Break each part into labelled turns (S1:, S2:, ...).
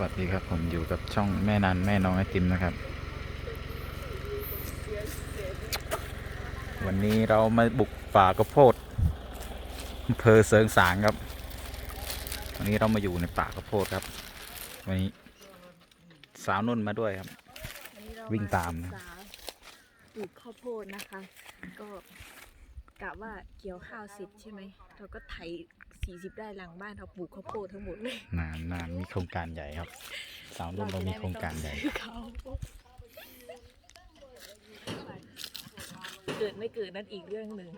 S1: วัสดีครับ ผมอยู่กับช่องแม่นันแม่น้องไอติมนะครับ วันนี้เรามาบุกป่ากระโพดอำเภอเสริงสางครับ วันนี้เรามาอยู่ในป่ากระโพดครับ วันนี้สาวนุ่นมาด้วยครับ
S2: วันนี้เร
S1: วิ่งตามนะ
S2: ศึกษปลูกข้าวโพดนะคะ ก็กะว่าเกี่ยวข้าวเสร็จใช่ไหมเราก็ไถ 40ไร่หลังบ้านเราปลูกข้าวโพดทั้งหมดเลย
S1: นานนานมีโครงการใหญ่ครับ สาวนุ่นเรามีโครงการใหญ่
S2: เขาเกิดไม่เกิดนั่นอีกเรื่องหนึ่ง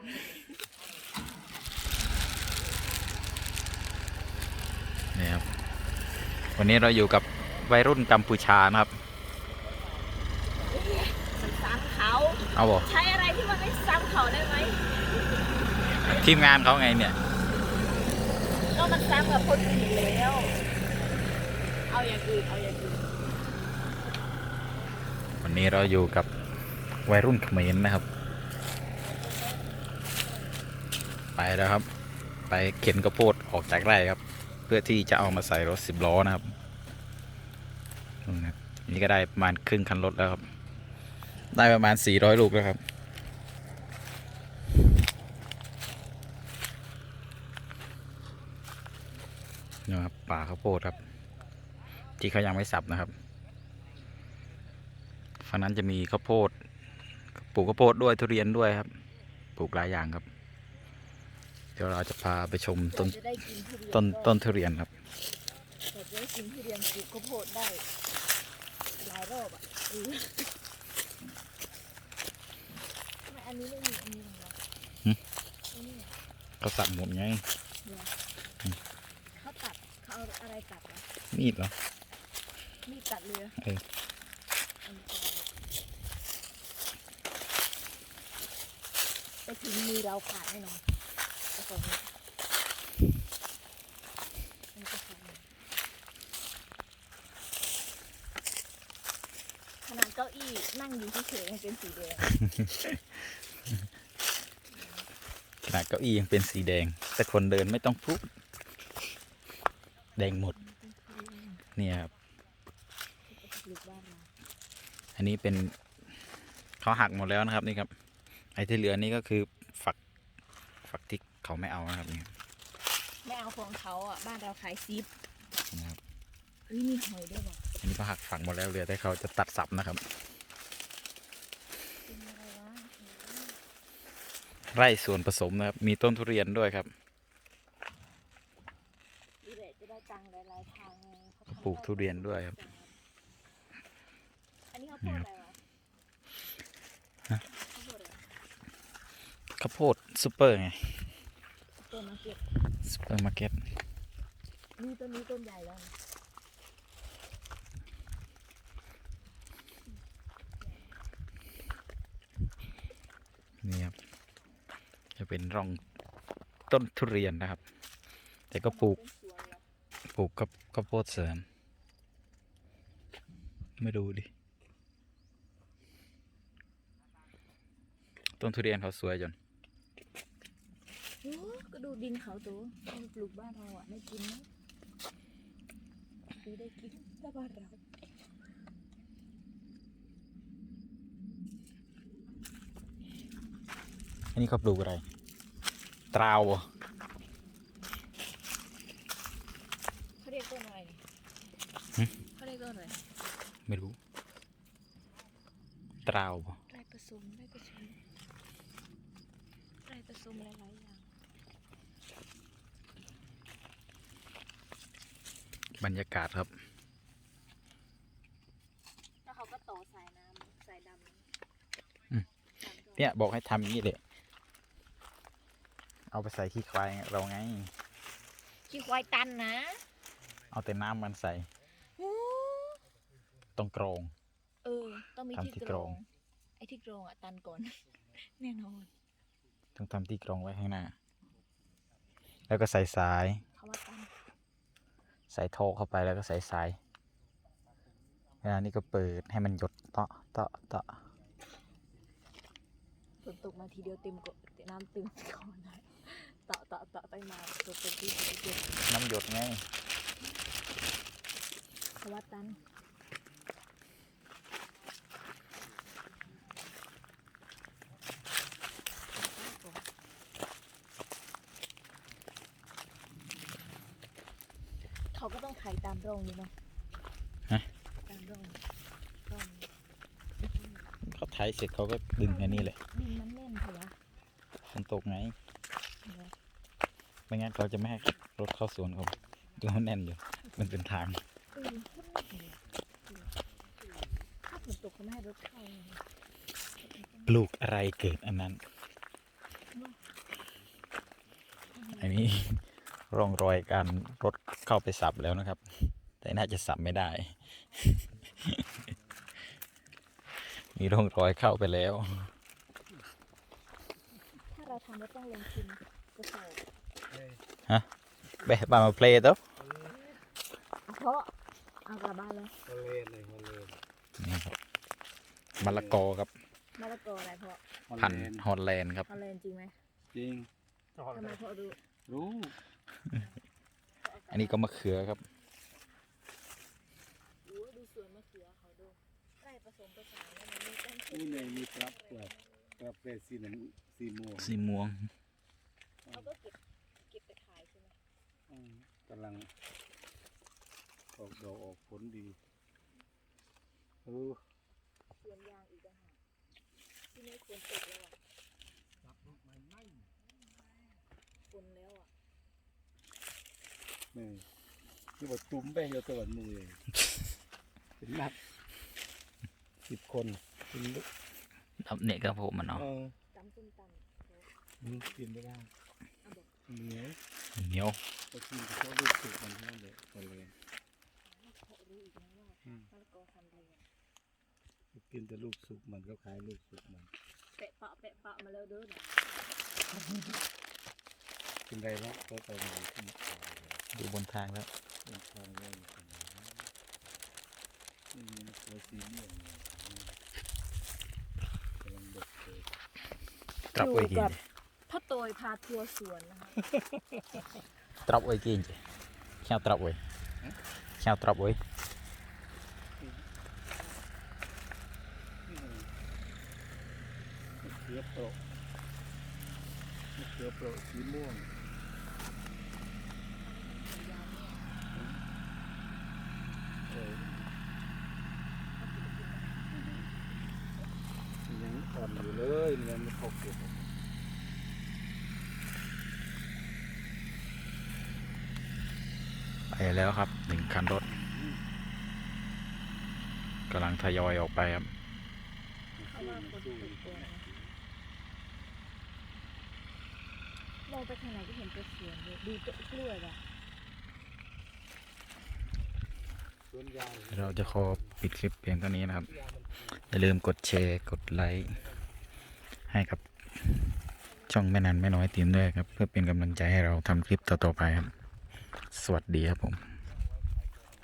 S1: นี่ครับ วันนี้เราอยู่กับวัยรุ่นกัมพูชานะครับ
S2: มันซ้ำเขา
S1: เอาบอก
S2: ใช้อะไรที่มันไม่ซ้ำเขาได้ไหม
S1: ทีมงานเขาไงเนี่ย
S2: ก็มันซ้ำกับคนอื่นแล้ว เอาอย่างอื่นเอาอย่างอื่น
S1: วันนี้เราอยู่กับวัยรุ่นเขมรนะครับ ไปแล้วครับ ไปเข็นกระโพดออกจากไร่ครับ เพื่อที่จะเอามาใส่รถสิบล้อนะครับนู่นครับนี่ก็ได้ประมาณครึ่งคันรถแล้วครับ ได้ประมาณสี่ร้อยลูกแล้วครับ นี่ครับ ป่าข้าวโพดครับ ที่เขายังไม่สับนะครับฝั่งนั้นจะมีข้าวโพดปลูกข้าวโพดด้วยทุเรียนด้วยครับ ปลูกหลายอย่างครับ เดี๋ยวเราจะพาไปชมต้น
S2: จะได้กินทุเรียน
S1: ต้น
S2: ก็
S1: ต้นทุเรียนครับ
S2: แต่จะได้กินทุเรียนปลูกข้าวโพดได้หลายรอบอะเออทำไมอันนี้ไม่มีอันนี้เหรอ
S1: หึ
S2: อันนี้เหรอ
S1: ก็สับหมดไง
S2: เขาตัดเขาเอาอะไรตัดวะ
S1: มีดเหรอ
S2: มีดตัดเลยเหรอ
S1: เออ
S2: อันนี้ไปถึงมือเราขาดแน่นอนเอาก่อนนี้อันนี้ก็ขาดเลยขนาดเก้าอี้นั่งอยู่เฉยๆยังเป็นสีแดง
S1: ขนาดเก้าอี้ยังเป็นสีแดง แต่คนเดินไม่ต้องพูดแดงหมด เนี่ยครับ
S2: ปลูกบ้านเรา
S1: อันนี้เป็นเขาหักหมดแล้วนะครับ นี่ครับ ไอ้ที่เหลือนี่ก็คือฝักฝักที่เขาไม่เอานะครับนี่
S2: ไม่เอาของเขาอะบ้านเราขายซิป
S1: นะครับ
S2: เฮ้ยมีหอยด้วยว่ะ
S1: อันนี้ก็หักฝักหมดแล้วเหลือแต่เขาจะตัดสับนะครับ
S2: เป็นอะไรวะ
S1: ไร่ส่วนผสมนะครับ มีต้นทุเรียนด้วยครับ
S2: นี่แหละจะได้ตังค์หลายๆทางไงเขาทำ
S1: ป ลูกทุเรียนด้วยครับ
S2: อันนี้เขาพูดอะไรวะ
S1: ฮะ
S2: เขาพูดอะไร
S1: ข้าวโพดซูเปอร์ไง
S2: ต้นมะเก็บ
S1: ซูเปอร์มาร์เก็ต
S2: นี่ต้นนี้ต้นใหญ่แล้วนะ
S1: นี่ครับจะเป็นร่องต้นทุเรียนนะครับ แต่ก็ปลูก
S2: เป็นสวนเหรอ
S1: ปลูกกับข้าวโพดเสริม ไม่ดูดิ ต้นทุเรียนเขาสวยจน
S2: โอ้ก็ดูดินเขาตัวเอาไปปลูกบ้านเราอะได้กินไหมดูได้กินถ้าบ้านเรา
S1: อันนี้เขาปลูกอะไร ตราวเหรอ
S2: เขาเรียกต้นอะไรนี่
S1: หึ
S2: เขาเรียกต้นอะไร
S1: ไม่รู้ ตราวเหรอ
S2: ไร่ผสมไร่ผสมไร่ผสมหลายๆอย่าง
S1: บรรยากาศครับ
S2: แล้วเขาก็ต่อสายน้ำสายดำ
S1: อืมเนี่ย บอกให้ทำอย่างนี้เลยเอาไปใส่ขี้ควายเราไง
S2: ขี้ควายตันนะ
S1: เอาแต่น้ำมันใส่
S2: โอ้
S1: ตรงกรอง
S2: เออ ต้องมี
S1: ทำ
S2: ที่
S1: ที่
S2: ก
S1: ก
S2: ร
S1: ร
S2: อ
S1: อง ง
S2: ไอ้ที่กรองอะตันก่อน แน่นอน
S1: ต้องทำที่กรองไว้ข้างหน้า แล้วก็ใส่สาย
S2: เขาว่าตัน
S1: ใส่ท่อเข้าไปแล้วก็ใส่สายเวลานี้ก็เปิดให้มันหยดเตาะเตาะเตาะ
S2: ฝนตกมาทีเดียวเต็มก็น้ำเต็มก่อนนะเตาะเตาะเตาะไปมาตกเป็นที่เดียว
S1: น้ำหยดไงะ
S2: วัดตันเขาก็ต้องไถตาม ร่องอยู่เนาะ
S1: ฮะ
S2: ตามร่องร่อง
S1: เขาไถเสร็จเขาก็ดึงอันนี้เลย
S2: ดินมันแน่นเถอะวะ
S1: ฝนตกไง
S2: เดี๋ยว
S1: ไม่งั้นเขาจะไม่ให้รถเข้าสวนเขาตัวมันแน่นอยู่ มันเป็นทาง
S2: เออโคตรแน่นเลยถ้าฝนตกก็ไม่ให้รถเข้าเลย
S1: ปลูกอะไรเกิดอันนั้น อันนี้ ร่องรอยการรถเข้าไปสับแล้วนะครับ แต่น่าจะสับไม่ได้ มีร่องรอยเข้าไปแล้ว
S2: ถ้าเราทำเราต้องลงทุนกระสอบ
S1: แบะบามาเพลย์ตัว
S2: เอาเพราะเอากลับบ้านเลย
S3: ฮอลเลนเลยฮอลเลน
S1: นี่ครับมะละกอครับ
S2: มะละกออะไรเพราะ
S1: พันธุ์ฮอลแลนด์ครับ
S2: ฮอลแลนด์จริงไหม
S3: จริง
S2: ทำไมเพราะดู
S3: รู้
S1: อันนี้ก็มะเขือครับ
S2: ดูดูสวนมะเขือเขาดูใกล้ผ สมผสานแล้วมันมีต้น
S3: นี่เลยมีปรับเปลือกปรับเป็นสีน้ำสีม่วง
S1: สีม่วง
S2: เขาก็เก็บเก็บไปขายใช่ไหม
S3: อืมกำลังออกดอกออกผลดีเออ
S2: สวนยางอีกต่างหากที่นี่ควรตกแล้วอะฝนแล้วอะ
S3: นี่นี่บอกตุ้มไปเยอะตัวมือเลยเป็นนัก สิบคนเป็นลูก
S1: ดับเนี่ยครับผมมันเนาะ
S3: เออ
S2: ตำส้มตำเดี๋ยว
S3: มันกินไม่ได้
S2: เอาบอก
S3: เหนียว
S1: เหนียว
S3: พอกินก็ลูกสุกมันเท่าเลยฮอลเลน
S2: เขารู้อีกนะว่า
S3: อืม
S2: มะละกอทำอะไรอะ
S3: กินแต่ลูกสุกมันก็ขายลูกสุกมัน
S2: เปะปะเปะปะมาแล้วเด้อเนี่ย
S3: กินไรแล้วก็ไปมาที่นี่
S1: ดูบนทางแล้ว
S3: เป็นทางเล่นกันนะนี่มันตัวสีเหลืองเนี่ย กำลังเด็กเลย
S1: ตรับไว้กิน
S2: พ่อโตยพาทัวร์สวนนะคะ
S1: ตรับไว้กินแค่ตรับไว้แค่ตรับไว้
S3: มะเขือเปราะมะเขือเปราะสีม่วงเออยังอ่อนอยู่เลย เนี่ยมันเขาเก็บ
S1: ไปแล้วครับหนึ่งคันรถกำลังทยอยออกไปครับ
S2: เราะว่าคนตกตัวนะมองไปทางไหนก็เห็นแต่สวนเลยดูต้นกล้วยว่ะ
S1: เราจะขอปิดคลิปเพียงเท่านี้นะครับ อย่าลืมกดแชร์ กดไลค์ ให้กับช่องแม่นันแม่น้อยทีมด้วยครับ เพื่อเป็นกำลังใจให้เราทำคลิปต่อๆไปครับ สวัสดีครับผม